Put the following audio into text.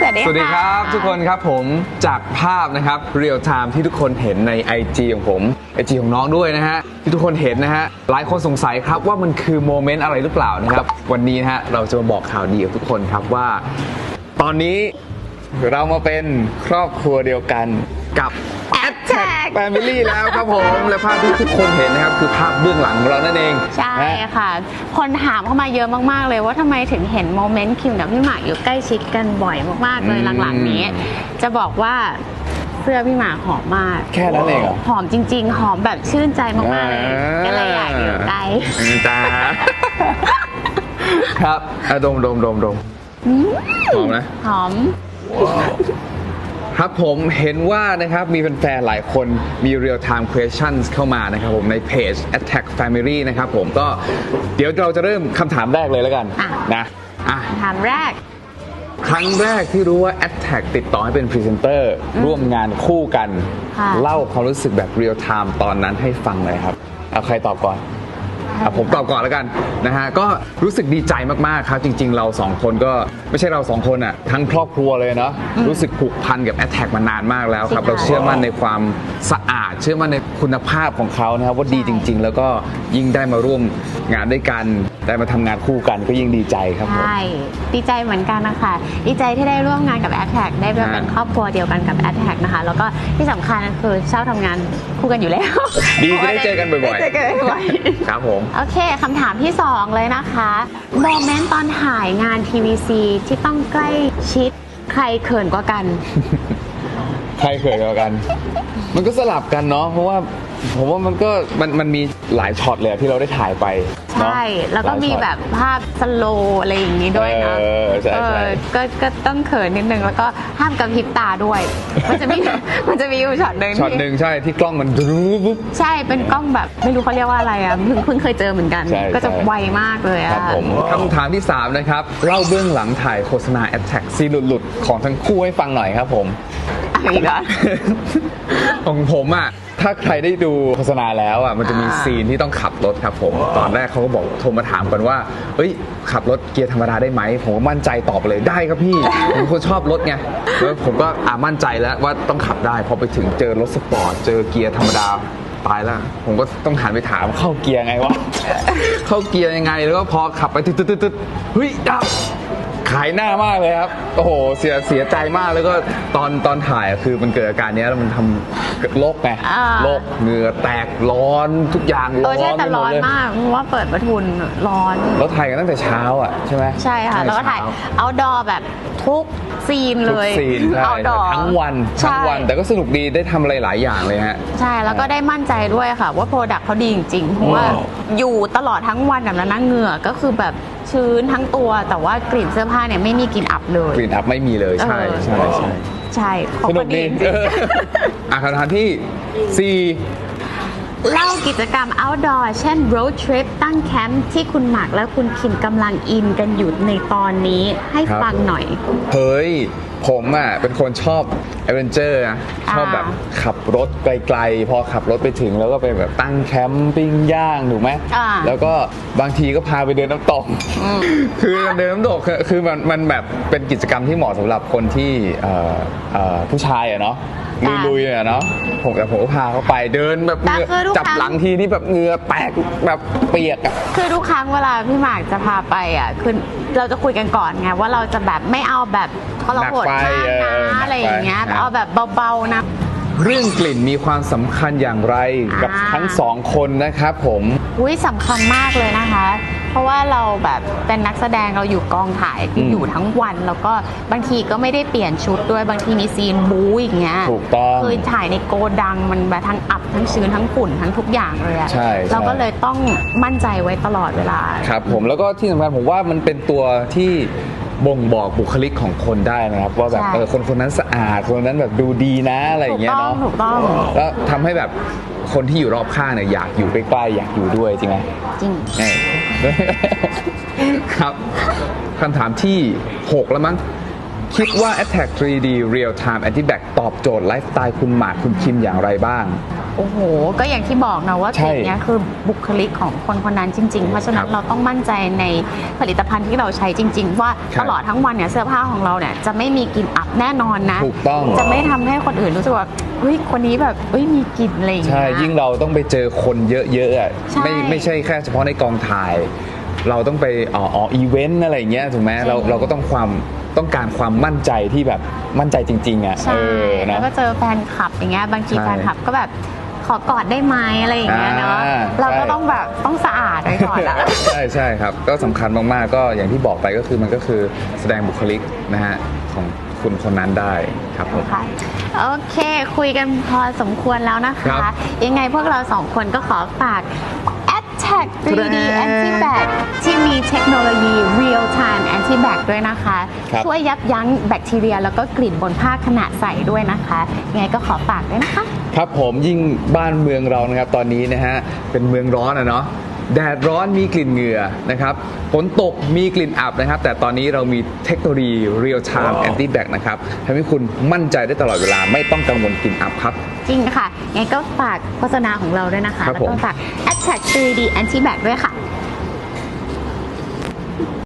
สวัสดีสวัสดีครับ ทุกคนครับผมจากภาพนะครับเรียลไทม์ที่ทุกคนเห็นใน IG ของผม IG ของน้องด้วยนะฮะที่ทุกคนเห็นนะฮะหลายคนสงสัยครับว่ามันคือโมเมนต์อะไรหรือเปล่านะครับ วันนี้นะฮะเราจะมาบอกข่าวดีกับทุกคนครับว่า ตอนนี้เรามาเป็นครอบครัวเดียวกันกับ Attack Family แล้วครับผม และภาพที่ทุกคนเห็นนะครับ คือภาพเบื้องหลังของเรานั่นเองใช่นะค่ะ คนถามเข้ามาเยอะมากๆ เลยว่าทำไมถึงเห็นโมเมนต์คิมกับพี่หมากอยู่ใกล้ชิดกันบ่อยมากๆเลยอืมหลังๆนี้ จะบอกว่าเสื้อพี่หมากหอมมาก แค่นั้นเองเหรอหอมจริง ๆ หอมแบบชื่นใจมากๆเลยก็เลยอยากอยู่ใกล้อืมจ้าครับอะดมดมดมดมหอมนะหอม ครับผมเห็นว่านะครับมีแฟนๆหลายคนมี real time questions เข้ามานะครับผมในเพจ Attack Family นะครับผมก็เดี๋ยวเราจะเริ่มคำถามแรกเลยแล้วกันอะ นะอะ ถามแรก ครั้งแรกที่รู้ว่า Attack ติดต่อให้เป็นพรีเซนเตอร์ร่วมงานคู่กัน ค่ะ เล่าความรู้สึกแบบ real time ตอนนั้นให้ฟังเลยครับ เอาใครตอบก่อน อะผมตอบก่อนแล้วกันนะฮะก็รู้สึกดีใจมากๆครับจริง ๆ เราสองคนก็ไม่ใช่เราสองคนอะทั้งครอบครัวเลยเนาะรู้สึกผูกพันกับ a t t a c มานานมากแล้วครับ จริงค่ะ เราเชื่อมั่นในความสะอาด เชื่อมั่นในคุณภาพของเขานะครับว่าดีจริง ๆ แล้วก็ยิ่งได้มาร่วมงานด้วยกัน ได้มาทำงานคู่กันก็ยิ่งดีใจครับผม ใช่ ดีใจเหมือนกันนะคะ ดีใจที่ได้ร่วมงานกับ a t t a c ได้มาเป็นฮะครอบครัวเดียวกันกับ a t t a c นะคะ แล้วก็ที่สำคัญคือเช่าทำงานคู่กันอยู่แล้วดีจะได้เจอกันบ่อยๆ ได้เจอกันบ่อยๆ ครับผมโอเคคำถามที่ 2 เลยนะคะโมเมนต์ตอนถ่ายงาน TVC ที่ต้องใกล้ชิดใครเขินกว่ากัน ใครเขินกว่ากัน มันก็สลับกันเนาะเพราะว่า ผมว่ามันก็มันมันมีหลายช็อตเลยอะที่เราได้ถ่ายไปเนอะใช่ แล้วก็หายมีช็อต แบบภาพสโลว์อะไรอย่างนี้ด้วยนะเออใช่ใช่ เออก็ก็ต้องเขินนิดนึง แล้วก็ห้ามกระพริบตาด้วย มันจะมี มันจะมีอยู่ช็อตหนึ่งช็อตที่หนึ่งใช่ที่กล้องมันดูปุ๊บ ใช่ เป็นกล้องแบบไม่รู้เขาเรียกว่าอะไรอะ เพิ่งเพิ่งเคยเจอเหมือนกัน ใช่ก็จะใช่ ไวมากเลยคอะ รับผมคำถามที่ 3 นะครับ เล่าเบื้องหลังถ่ายโฆษณา a t t a c ซีนหลุดๆ ของทั้งคู่ให้ฟังหน่อยครับผมอะไรอีกอะของผมอะ ถ้าใครได้ดูโฆษณาแล้วอะมันจะมีอ่าซีนที่ต้องขับรถครับผม ตอนแรกเขาก็บอกโทรมาถามกันว่าเอ้ย ขับรถเกียร์ธรรมดาได้ไหม ผมก็มั่นใจตอบไปเลยได้ครับพี่ ผมเป็นคนชอบรถไงแล้วผมก็อ่ามั่นใจแล้วว่าต้องขับได้ พอไปถึงเจอรถสปอร์ตเจอเกียร์ธรรมดาตายแล้วผมก็ต้องหันไปถามเข้าเกียร์ไงวะเข้าเกียร์ยังไงแล้วก็พอขับไปตึ๊ดตึ๊ดตึ๊ดตึ๊ดเฮ้ยดับ ขายหน้ามากเลยครับ โอ้โห เสียเสียใจมากแล้วก็ตอนตอนถ่ายอะคือมันเกิดอาการเนี้ยแล้วมันทำโรคไงอ่า โรคเหงื่อแตกร้อนทุกอย่างเอร้ออนใช่แต่ไปหมร้ดอนเลยมากเพราะว่าเปิดประทุนร้อน แล้วถ่ายกันตั้งแต่เช้าอะใช่ไหมใช่ค่ะตั้งแล้วต่ก็ถ่ายเช้เอาดอแบบ ทุกซีนทุเลกยซีนใช่เอาดอ ทั้งวันทั้งใช่วันแต่ก็สนุกดีได้ทำอะไรหลายอย่างเลยฮะ ใช่ แล้วก็ได้มั่นใจด้วยค่ะ ว่าโปรดักต์เขาดีจริงๆเพราะว่าว้าว อยู่ตลอดทั้งวันแบบนั้นนะเหงื่อก็คือแบบชื้นทั้งตัว แต่ว่ากลิ่นเสื้อผ้าเนี่ยไม่มีกลิ่นอับเลย กลิ่นอับไม่มีเลยใช่เออ ใช่ใช่ใช่เขาสนุก็กดีดีจริงเอออะคำถามที่สี่ เล่ากิจกรรม outdoor เช่น road trip ตั้งแคมป์ที่คุณหมากและคุณคิมกำลังอินกันอยู่ในตอนนี้ให้ฟังหน่อย เฮ้ย ผมอะ เป็นคนชอบแอดเวนเจอร์นะอ่าชอบแบบขับรถไกลๆ พอขับรถไปถึงแล้วก็ไปแบบตั้งแคมปิ้งย่างถูกไหม อ่า แล้วก็บางทีก็พาไปเดินน้ำตก คือเดินน้ำตกคือคือมันมันแบบเป็นกิจกรรมที่เหมาะสำหรับคนที่เอ่อเอ่อผู้ชายอะเนาะจ้ะลุยๆอะเนาะผมแต่ผมก็พาเขาไปเดินแบบ แต่คือทุกจับครั้ง หลังทีนี่แบบเหงื่อแตกแบบเปียกอะ คือทุกครั้งเวลาพี่หมากจะพาไปอะคือเราจะคุยกันก่อนไงว่าเราจะแบบไม่เอาแบบทรหดมากหนักไปเอนะอหนักไปอะไรอย่างเงี้ยนะเอาแบบเบาๆนะ เรื่องกลิ่นมีความสำคัญอย่างไรกับอ่า ทั้งสองคนนะครับผม อุ้ยสำคัญมากเลยนะคะเพ ราะว่าเราแบบเป็นนักแสดงเราอยู่กองถ่ายอืมอยู่ทั้งวัน แล้วก็บางทีก็ไม่ได้เปลี่ยนชุดด้วยบางทีมีซีนบู๊อย่างเงี้ยถูกต้องคือถ่ายในโกดังมันแบบทั้งอับทั้งชื้นทั้งฝุ่นทั้งทุกอย่างเลยอะใช่ใช่เราก็เลยต้องมั่นใจไว้ตลอดเวลาครับผมแล้วก็ที่สำคัญผมว่ามันเป็นตัวที่บ่งบอกบุคลิกของคนได้นะครับ ว่าแบบใช่เออคนคนนั้นสะอาดคนคนนั้นแบบดูดีนะอะไรอย่างเงี้ยเนาะถูกต้องถูกต้องแล้วทำให้แบบ คนที่อยู่รอบข้างเนี่ยอยากอยู่ใกล้ๆอยากอยู่ด้วยจริงไหมจริง เออ ครับคำถามที่ 6 แล้วมั้ง คิดว่า Attack 3D Real Time Anti Back ตอบโจทย์ไลฟ์สไตล์คุณหมากคุณคิมอย่างไรบ้าง โอ้โห ก็อย่างที่บอกนะว่าใช่กลิ่นเนี้ยคือบุคลิกของคนคนนั้นจริง ๆ เพราะฉะนั้คนรับเราต้องมั่นใจในผลิตภัณฑ์ที่เราใช้จริง ๆ ว่าครับตลอดทั้งวันเนี่ยเสื้อผ้าของเราเนี่ยจะไม่มีกลิ่นอับแน่นอนนะ ถูกต้อง จะไม่ทำให้คนอื่นรู้สึกว่าเฮ้ยคนนี้แบบเฮ้ยมีกลิ่นอะไรอย่างเงี้ใช่ยยิ่งเราต้องไปเจอคนเยอะๆอะใช่ไม่ไม่ใช่แค่เฉพาะในกองถ่าย เราต้องไปอ๋ออ๋ออีเวนต์อะไรอย่างเงี้ยถูกไหมเราเราก็ต้องความต้องการความมั่นใจที่แบบมั่นใจจริงๆอะใช่เออแล้นะวก็เจอแฟนคลับอย่างเงี้ยบางทีใช่แฟนคลับก็แบบ ขอกอดได้ไหมอะไรอย่างเงี้ยเนาะอ่าเราก็ใช่ ต้องแบบต้องสะอาดไว้ก่อนอะ ใช่ใช่ครับ ก็สำคัญมาก ๆ ก็อย่างที่บอกไปก็คือมันก็คือแสดงบุคลิกนะฮะของคุณคนนั้นได้ครับผม ค่ะโอเค คุยกันพอสมควรแล้วนะครัคะ บยังไงพวกเราสองคนก็ขอฝาก Attack 3D แทร Anti Bac ที่มีเทคโนโลยี Real Time Anti Bac ด้วยนะคะ ครับช่วยยับยั้งแบคทีเรีย แล้วก็กลิ่นบนผ้าขณะใส่ด้วยนะคะยังไงก็ขอฝากด้วยนะคะ ครับผมยิ่งบ้านเมืองเรานะครับตอนนี้นะฮะเป็นเมืองร้อนอะเนาะ แดดร้อนมีกลิ่นเหงื่อนะครับฝนตกมีกลิ่นอับนะครับ แต่ตอนนี้เรามีเทคโนโลยี Real Time Anti Bac นะครับทำให้คุณมั่นใจได้ตลอดเวลาไม่ต้องกังวลกลิ่นอับครับ จริงค่ะยังไงก็ฝากโฆษณาของเราด้วยนะคะ ครับแล้วก็ผมฝาก Attack 3D Anti Bac ด้วยค่ะ